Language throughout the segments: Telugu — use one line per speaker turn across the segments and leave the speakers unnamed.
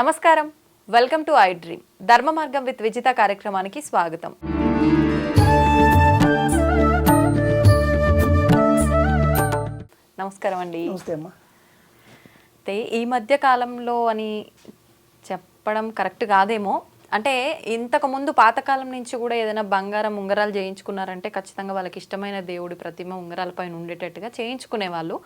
నమస్కారం. Welcome to I dream. Dharma Margam with Vijitha కార్యక్రమానికి స్వాగతం. నమస్కారం అండి.
నమస్తే అమ్మా.
అయితే ఈ మధ్య కాలంలో అని చెప్పడం కరెక్ట్ కాదేమో. అంటే ఇంతకు ముందు పాతకాలం నుంచి కూడా ఏదైనా బంగారం ఉంగరాలు చేయించుకున్నారంటే ఖచ్చితంగా వాళ్ళకి ఇష్టమైన దేవుడి ప్రతిమ ఉంగరాల పైన ఉండేటట్టుగా చేయించుకునే వాళ్ళు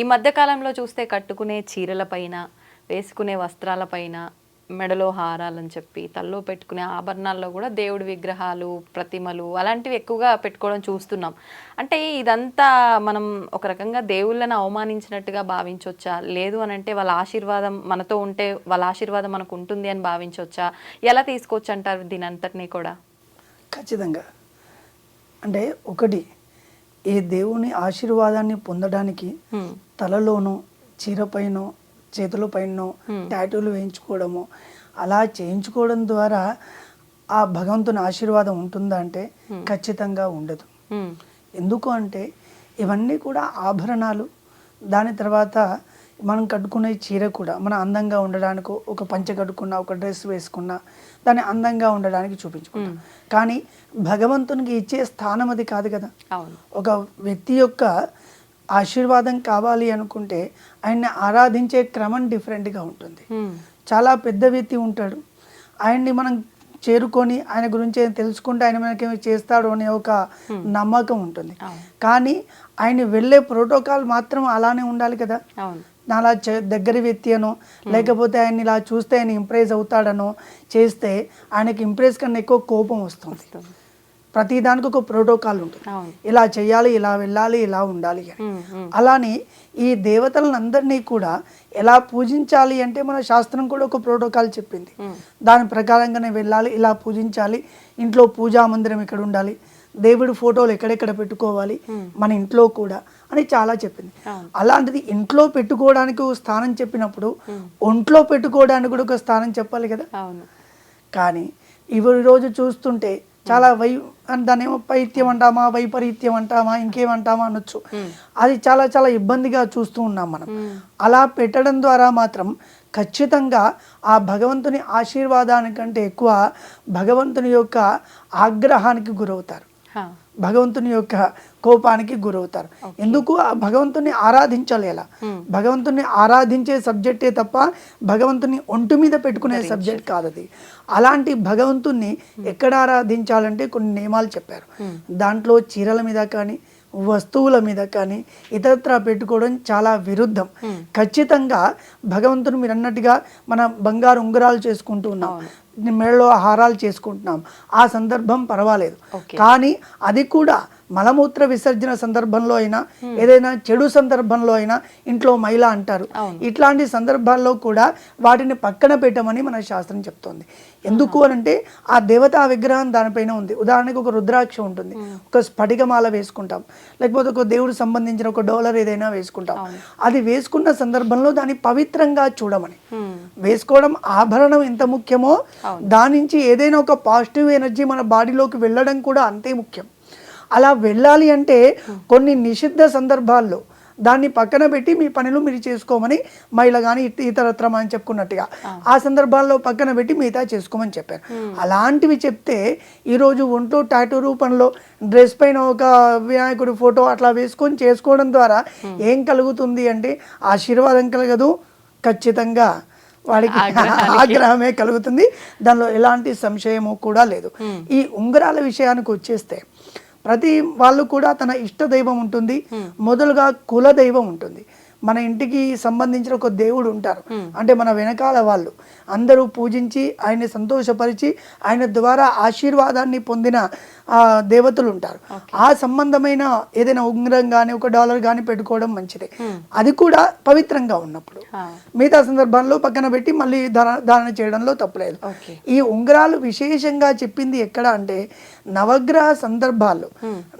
ఈ మధ్య కాలంలో చూస్తే కట్టుకునే చీరల పైన వేసుకునే వస్త్రాల పైన మెడలో హారాలని చెప్పి తల్లో పెట్టుకునే ఆభరణాల్లో కూడా దేవుడి విగ్రహాలు ప్రతిమలు అలాంటివి ఎక్కువగా పెట్టుకోవడం చూస్తున్నాం. అంటే ఇదంతా మనం ఒక రకంగా దేవుళ్ళని అవమానించినట్టుగా భావించవచ్చా లేదు అని అంటే వాళ్ళ ఆశీర్వాదం మనతో ఉంటే వాళ్ళ ఆశీర్వాదం మనకు ఉంటుంది అని భావించవచ్చా ఎలా తీసుకోవచ్చు అంటారు దీని అంతటినీ కూడా?
ఖచ్చితంగా. అంటే ఒకటి ఈ దేవుని ఆశీర్వాదాన్ని పొందడానికి. తలలోనో చీరపైనో చేతుల పైనో టాటూలు వేయించుకోవడము అలా చేయించుకోవడం ద్వారా ఆ భగవంతుని ఆశీర్వాదం ఉంటుందా అంటే ఖచ్చితంగా ఉండదు. ఎందుకు అంటే ఇవన్నీ కూడా ఆభరణాలు. దాని తర్వాత మనం కట్టుకునే చీర కూడా మన అందంగా ఉండడానికి ఒక పంచె కట్టుకున్నా ఒక డ్రెస్ వేసుకున్నా దాన్ని అందంగా ఉండడానికి చూపించుకుంటాం. కానీ భగవంతునికి ఇచ్చే స్థానం అది కాదు కదా. ఒక వ్యక్తి యొక్క ఆశీర్వాదం కావాలి అనుకుంటే ఆయన్ని ఆరాధించే క్రమం డిఫరెంట్గా ఉంటుంది. చాలా పెద్ద వ్యక్తి ఉంటాడు. ఆయన్ని మనం చేరుకొని ఆయన గురించి తెలుసుకుంటే ఆయన మనకేమి చేస్తాడు అనే ఒక నమ్మకం ఉంటుంది. కానీ ఆయన వెళ్ళే ప్రోటోకాల్ మాత్రం అలానే ఉండాలి కదా. చే- దగ్గర వ్యక్తి అనో లేకపోతే ఆయన ఇలా చూస్తే ఆయన ఇంప్రెస్ అవుతాడనో చేస్తే ఆయనకి ఇంప్రెస్ కన్నా ఎక్కువ కోపం వస్తుంది. ప్రతి దానికి ఒక ప్రోటోకాల్ ఉంటుంది. ఇలా చేయాలి ఇలా వెళ్ళాలి ఇలా ఉండాలి అని. అలానే ఈ దేవతలందరినీ కూడా ఎలా పూజించాలి అంటే మన శాస్త్రం కూడా ఒక ప్రోటోకాల్ చెప్పింది. దాని ప్రకారంగానే వెళ్ళాలి ఇలా పూజించాలి. ఇంట్లో పూజా మందిరం ఇక్కడ ఉండాలి? దేవుడి ఫోటోలు ఎక్కడెక్కడ పెట్టుకోవాలి? మన ఇంట్లో కూడా అని చాలా చెప్పింది. అలాంటిది ఇంట్లో పెట్టుకోవడానికి ఒక స్థానం చెప్పినప్పుడు ఒంట్లో పెట్టుకోవడానికి కూడా ఒక స్థానం చెప్పాలి కదా? కానీ ఇవి రోజు చూస్తుంటే చాలా వై దాని ఏమో పైత్యం అంటామా వైపరీత్యం అంటామా ఇంకేమంటామా అనొచ్చు. అది చాలా చాలా ఇబ్బందిగా చూస్తూ ఉన్నాం మనం. అలా పెట్టడం ద్వారా మాత్రం ఖచ్చితంగా ఆ భగవంతుని ఆశీర్వాదానికంటే ఎక్కువ భగవంతుని యొక్క ఆగ్రహానికి గురవుతారు. భగవంతుని యొక్క కోపానికి గురవుతారు. ఎందుకు? ఆ భగవంతుని ఆరాధించాలి ఎలా భగవంతుని ఆరాధించే సబ్జెక్టే తప్ప భగవంతుని ఒంటి మీద పెట్టుకునే సబ్జెక్ట్ కాదు అది అలాంటి భగవంతుణ్ణి ఎక్కడ ఆరాధించాలంటే కొన్ని నియమాలు చెప్పారు. దాంట్లో చీరల మీద కానీ వస్తువుల మీద కానీ ఇతరత్రా పెట్టుకోవడం చాలా విరుద్ధం. ఖచ్చితంగా భగవంతుని మీరు అన్నట్టుగా మన బంగారు ఉంగరాలు చేసుకుంటూ ఉన్నాం. మెడలో హారాలు చేసుకుంటున్నాం. ఆ సందర్భం పర్వాలేదు. కానీ అది కూడా మలమూత్ర విసర్జన సందర్భంలో అయినా ఏదైనా చెడు సందర్భంలో అయినా ఇంట్లో మహిళ అంటారు. ఇట్లాంటి సందర్భాల్లో కూడా వాటిని పక్కన పెట్టమని మన శాస్త్రం చెప్తోంది. ఎందుకు అని అంటే ఆ దేవతా విగ్రహం దానిపైన ఉంది. ఉదాహరణకు ఒక రుద్రాక్ష ఉంటుంది. ఒక స్ఫటికమాల వేసుకుంటాం. లేకపోతే ఒక దేవుడు సంబంధించిన ఒక డోలర్ ఏదైనా వేసుకుంటాం. అది వేసుకున్న సందర్భంలో దాన్ని పవిత్రంగా చూడమని. వేసుకోవడం ఆభరణం ఎంత ముఖ్యమో దాని నుంచి ఏదైనా ఒక పాజిటివ్ ఎనర్జీ మన బాడీలోకి వెళ్ళడం కూడా అంతే ముఖ్యం. అలా వెళ్ళాలి అంటే కొన్ని నిషిద్ధ సందర్భాల్లో దాన్ని పక్కన పెట్టి మీ పనులు మీరు చేసుకోమని మహిళ కానీ ఇతరత్ర మనం చెప్పుకున్నట్టుగా ఆ సందర్భాల్లో పక్కన పెట్టి మిగతా చేసుకోమని చెప్పారు. అలాంటివి చెప్తే ఈరోజు ఒంట్లో టాటూ రూపంలో డ్రెస్ పైన ఒక వినాయకుడి ఫోటో అట్లా వేసుకొని చేసుకోవడం ద్వారా ఏం కలుగుతుంది అంటే ఆశీర్వాదం కలగదు. ఖచ్చితంగా వాడికి ఆగ్రహమే కలుగుతుంది. దానిలో ఎలాంటి సంశయము కూడా లేదు. ఈ ఉంగరాల విషయానికి వచ్చేస్తే ప్రతి వాళ్ళు కూడా తన ఇష్ట దైవం ఉంటుంది మొదలుగా కుల దైవం ఉంటుంది. మన ఇంటికి సంబంధించిన ఒక దేవుడు ఉంటారు. అంటే మన వెనకాల వాళ్ళు. అందరూ పూజించి ఆయన్ని సంతోషపరిచి ఆయన ద్వారా ఆశీర్వాదాన్ని పొందిన ఆ దేవతలు ఉంటారు. ఆ సంబంధమైన ఏదైనా ఉంగరం కానీ ఒక డాలర్ కానీ పెట్టుకోవడం మంచిదే. అది కూడా పవిత్రంగా ఉన్నప్పుడు. మిగతా సందర్భాల్లో పక్కన పెట్టి మళ్ళీ ధార ధారణ చేయడంలో తప్పులేదు. ఈ ఉంగరాలు విశేషంగా చెప్పింది ఎక్కడ అంటే నవగ్రహ సందర్భాల్లో.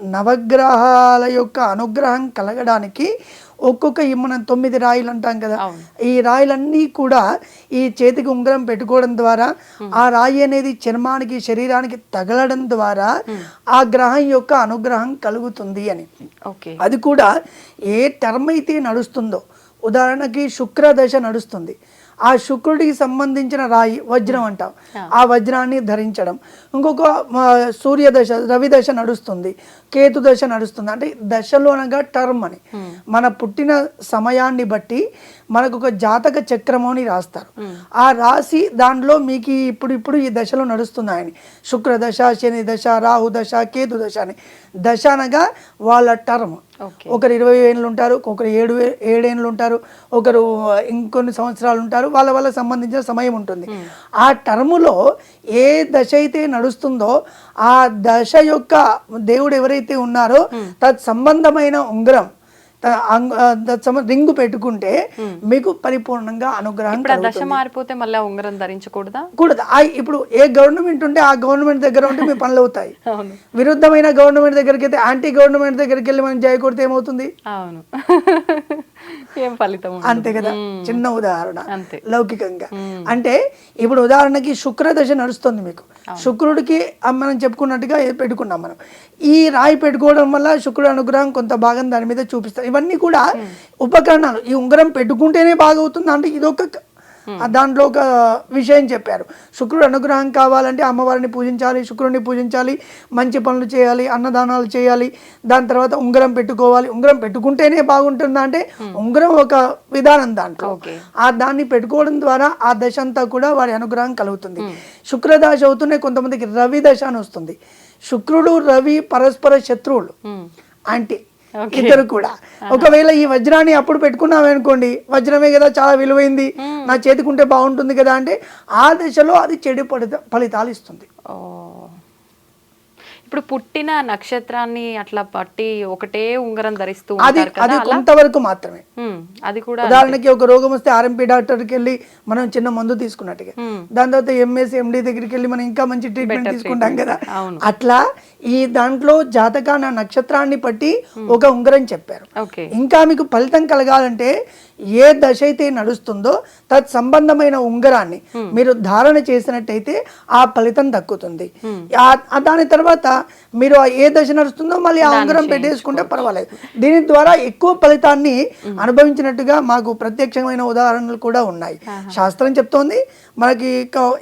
నవగ్రహాల యొక్క అనుగ్రహం కలగడానికి ఒక్కొక్క ఈ మనం తొమ్మిది రాయిలు అంటాం కదా. ఈ రాయిలన్నీ కూడా ఈ చేతికి ఉంగరం పెట్టుకోవడం ద్వారా ఆ రాయి అనేది చర్మానికి శరీరానికి తగలడం ద్వారా ఆ గ్రహం యొక్క అనుగ్రహం కలుగుతుంది అని.
ఓకే.
అది కూడా ఏ టర్మ్ అయితే నడుస్తుందో ఉదాహరణకి శుక్ర దశ నడుస్తుంది ఆ శుక్రుడికి సంబంధించిన రాయి వజ్రం అంటాం. ఆ వజ్రాన్ని ధరించడం. ఇంకొక ఆ, సూర్య దశ రవి దశ నడుస్తుంది కేతు దశ నడుస్తుంది. అంటే దశలో అనగా టర్మ్ అని. మన పుట్టిన సమయాన్ని బట్టి మనకు ఒక జాతక చక్రము అని రాస్తారు. ఆ రాసి దాంట్లో మీకు ఇప్పుడు ఇప్పుడు ఈ దశలో నడుస్తున్నాయని. శుక్ర దశ శని దశ రాహు దశ కేతు దశ అని. దశ అనగా వాళ్ళ టర్మ్. ఒకరు ఇరవై ఏళ్ళు ఉంటారు ఒకరు ఏడు ఏడేళ్ళు ఉంటారు ఒకరు ఇంకొన్ని సంవత్సరాలు ఉంటారు వాళ్ళ వాళ్ళ సంబంధించిన సమయం ఉంటుంది. ఆ టర్ములో ఏ దశ అయితే నడుస్తుందో ఆ దశ యొక్క దేవుడు ఎవరైతే ఉన్నారో తత్ సంబంధమైన ఉంగరం రింగు పెట్టుకుంటే మీకు పరిపూర్ణంగా అనుగ్రహం
దశ. మారిపోతే మళ్ళీ ఉంగరం ధరించకూడదా?
కూడదు. ఇప్పుడు ఏ గవర్నమెంట్ ఉంటే ఆ గవర్నమెంట్ దగ్గర ఉంటే మీ పనులు అవుతాయి. విరుద్ధమైన గవర్నమెంట్ దగ్గరికి అయితే యాంటీ గవర్నమెంట్ దగ్గరికి వెళ్ళి మనం జయ కొడితే ఏమవుతుంది?
అవును. ఏం ఫలితం.
అంతే కదా? చిన్న ఉదాహరణ. లౌకికంగా. అంటే ఇప్పుడు ఉదాహరణకి శుక్ర దశ నడుస్తుంది మీకు. శుక్రుడికి మనం చెప్పుకున్నట్టుగా పెట్టుకున్నాం మనం. ఈ రాయి పెట్టుకోవడం వల్ల శుక్రుడు అనుగ్రహం కొంత భాగం దాని మీద చూపిస్తారు. ఇవన్నీ కూడా ఉపకరణాలు. ఈ ఉంగరం పెట్టుకుంటేనే బాగవుతుంది అంటే ఇదొక దాంట్లో ఒక విషయం చెప్పారు. శుక్రుడు అనుగ్రహం కావాలంటే అమ్మవారిని పూజించాలి శుక్రుడిని పూజించాలి మంచి పనులు చేయాలి అన్నదానాలు చేయాలి దాని తర్వాత ఉంగరం పెట్టుకోవాలి. ఉంగరం పెట్టుకుంటేనే బాగుంటుందా అంటే ఉంగరం ఒక విధానం దాంట్లో. ఆ దాన్ని పెట్టుకోవడం ద్వారా ఆ దశ అంతా కూడా వారి అనుగ్రహం కలుగుతుంది. శుక్రదశ అవుతూనే కొంతమందికి రవి దశ అని వస్తుంది. శుక్రుడు రవి పరస్పర శత్రువులు.
ఉమ్.
అంటే ఇద్దరు కూడా. ఒకవేళ ఈ వజ్రాన్ని అప్పుడు పెట్టుకున్నాం అనుకోండి వజ్రమే కదా చాలా విలువైంది. నా చేతికుంటే బాగుంటుంది కదా అంటే ఆ దశలో అది చెడు ఫలిత ఫలితాలు ఇస్తుంది.
ఓ. ఇప్పుడు పుట్టిన నక్షత్రాన్ని అట్లా పట్టి ఒకటే ఉంగరం ధరిస్తూ
అది అది కొంతవరకు మాత్రమే.
అది కూడా
ఉదాహరణకి ఒక రోగం వస్తే ఆర్ఎంపీ డాక్టర్కి వెళ్ళి మనం చిన్న మందు తీసుకున్నట్టుగా. దాని తర్వాత ఎంఎస్ ఎండి దగ్గరికి వెళ్ళి మనం ఇంకా మంచి ట్రీట్మెంట్ తీసుకుంటాం కదా. అట్లా ఈ దాంట్లో జాతకాన నక్షత్రాన్ని బట్టి ఒక ఉంగరం చెప్పారు. ఇంకా మీకు ఫలితం కలగాలంటే ఏ దశ అయితే నడుస్తుందో తత్ సంబంధమైన ఉంగరాన్ని మీరు ధారణ చేసినట్టయితే ఆ ఫలితం దక్కుతుంది. ఆ దాని తర్వాత మీరు ఆ ఏ దశ నడుస్తుందో మళ్ళీ ఆ ఉంగరం పెట్టేసుకుంటే పర్వాలేదు. దీని ద్వారా ఎక్కువ ఫలితాన్ని అనుభవించినట్టుగా మాకు ప్రత్యక్షమైన ఉదాహరణలు కూడా ఉన్నాయి. శాస్త్రం చెప్తోంది మనకి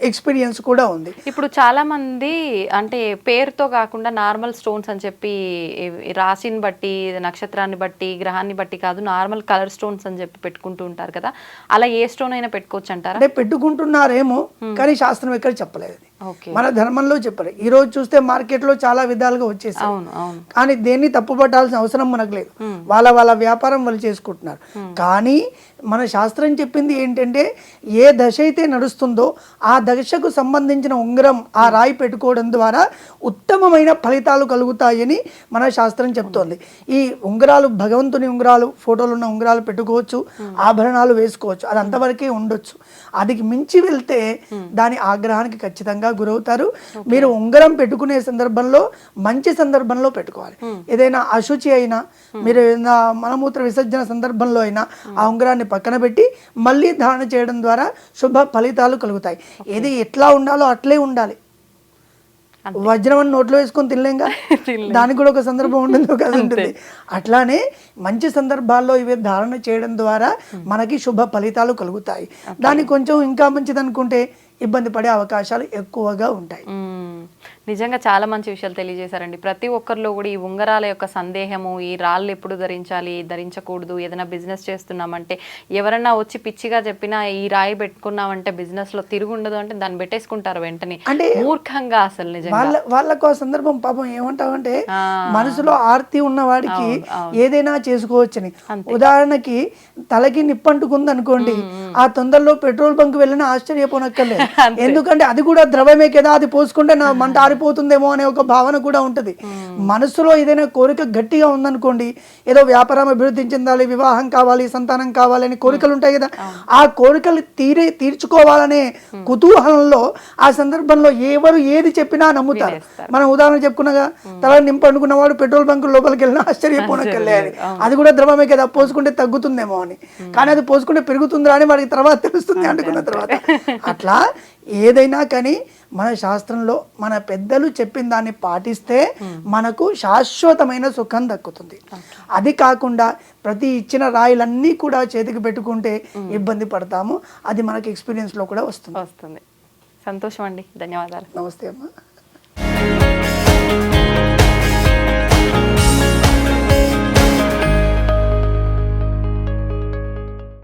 ఎక్స్పీరియన్స్ కూడా ఉంది.
ఇప్పుడు చాలా మంది అంటే పేరుతో కాకుండా నార్మల్ స్టోన్స్ అని చెప్పి రాశిని బట్టి నక్షత్రాన్ని బట్టి గ్రహాన్ని బట్టి కాదు నార్మల్ కలర్ స్టోన్స్ అని చెప్పి పెట్టుకుంటూ ఉంటారు కదా. అలా ఏ స్టోన్ అయినా పెట్టుకోవచ్చు అంటారా
అంటే పెట్టుకుంటున్నారేమో కానీ శాస్త్రం ఎక్కడ చెప్పలేదు. మన ధర్మంలో చెప్పారు ఈ రోజు చూస్తే మార్కెట్లో చాలా విధాలుగా వచ్చేసాయి. కానీ దేన్ని తప్పు పట్టాల్సిన అవసరం మనకు లేదు. వాళ్ళ వాళ్ళ వ్యాపారం వాళ్ళు చేసుకుంటున్నారు. కానీ మన శాస్త్రం చెప్పింది ఏంటంటే ఏ దశ అయితే నడుస్తుందో ఆ దశకు సంబంధించిన ఉంగరం ఆ రాయి పెట్టుకోవడం ద్వారా ఉత్తమమైన ఫలితాలు కలుగుతాయని మన శాస్త్రం చెప్తోంది. ఈ ఉంగరాలు భగవంతుని ఉంగరాలు ఫోటోలు ఉన్న ఉంగరాలు పెట్టుకోవచ్చు ఆభరణాలు వేసుకోవచ్చు అది అంతవరకే ఉండొచ్చు. అదికి మించి వెళ్తే దాని ఆగ్రహానికి ఖచ్చితంగా గురవుతారు. మీరు ఉంగరం పెట్టుకునే సందర్భంలో మంచి సందర్భంలో పెట్టుకోవాలి. ఏదైనా అశుచి అయినా మీరు ఏదైనా మలమూత్ర విసర్జన సందర్భంలో అయినా ఆ ఉంగరాన్ని పక్కన పెట్టి మళ్ళీ ధారణ చేయడం ద్వారా శుభ ఫలితాలు కలుగుతాయి. ఏది ఎట్లా ఉండాలో అట్లే ఉండాలి. వజ్రం అని నోట్లో వేసుకొని తినలేంగా? దానికి కూడా ఒక సందర్భం ఉంటుంది ఒక అది ఉంటుంది అట్లానే మంచి సందర్భాల్లో ఇవి ధారణ చేయడం ద్వారా మనకి శుభ ఫలితాలు కలుగుతాయి. దానికి కొంచెం ఇంకా మంచిది అనుకుంటే ఇబ్బంది పడే అవకాశాలు ఎక్కువగా ఉంటాయి.
నిజంగా చాలా మంచి విషయాలు తెలియజేశారండి. ప్రతి ఒక్కరిలో కూడా ఈ ఉంగరాల యొక్క సందేహము ఈ రాళ్ళు ఎప్పుడు ధరించాలి ధరించకూడదు ఏదైనా బిజినెస్ చేస్తున్నామంటే ఎవరన్నా వచ్చి పిచ్చిగా చెప్పినా ఈ రాయి పెట్టుకున్నామంటే బిజినెస్లో తిరుగు ఉండదు అంటే దాన్ని పెట్టేసుకుంటారు వెంటనే.
అంటే
మూర్ఖంగా అసలు నిజంగా.
వాళ్ళ వాళ్ళకు ఆ సందర్భం పాపం ఏమంటామంటే. మనసులో ఆర్తి ఉన్న వాడికి. ఏదైనా చేసుకోవచ్చని. ఉదాహరణకి తలకి నిప్పంటుకుంది అనుకోండి ఆ తొందరలో పెట్రోల్ బంక్ వెళ్ళిన ఆశ్చర్యపోనక్కర్లేదు. ఎందుకంటే అది కూడా ద్రవమే కదా అది పోసుకుంటే నా మంట ఆరిపోతుందేమో అనే ఒక భావన కూడా ఉంటుంది. మనసులో ఏదైనా కోరిక గట్టిగా ఉందనుకోండి ఏదో వ్యాపారం అభివృద్ధి చెందాలి వివాహం కావాలి సంతానం కావాలి అని కోరికలు ఉంటాయి కదా ఆ కోరికలు తీరే తీర్చుకోవాలనే కుతూహలంలో ఆ సందర్భంలో ఎవరు ఏది చెప్పినా నమ్ముతారు. మనం ఉదాహరణ చెప్పుకున్నగా తల నింపు అనుకున్నవాడు పెట్రోల్ బంక్ లోపలికి వెళ్ళినా ఆశ్చర్యపోనకెళ్ళాలి అది కూడా ద్రవమే కదా పోసుకుంటే తగ్గుతుందేమో అని. కానీ అది పోసుకుంటే పెరుగుతుందా అని వాడికి తర్వాత తెలుస్తుంది అనుకున్న తర్వాత. అట్లా ఏదైనా కానీ మన శాస్త్రంలో మన పెద్దలు చెప్పిన దాన్ని పాటిస్తే మనకు శాశ్వతమైన సుఖం దక్కుతుంది. అది కాకుండా ప్రతి ఇచ్చిన రాయిలన్నీ కూడా చేతికి పెట్టుకుంటే ఇబ్బంది పడతాము. అది మనకి ఎక్స్పీరియన్స్లో కూడా వస్తుంది.
వస్తుంది. సంతోషం అండి. ధన్యవాదాలు.
నమస్తే అమ్మా.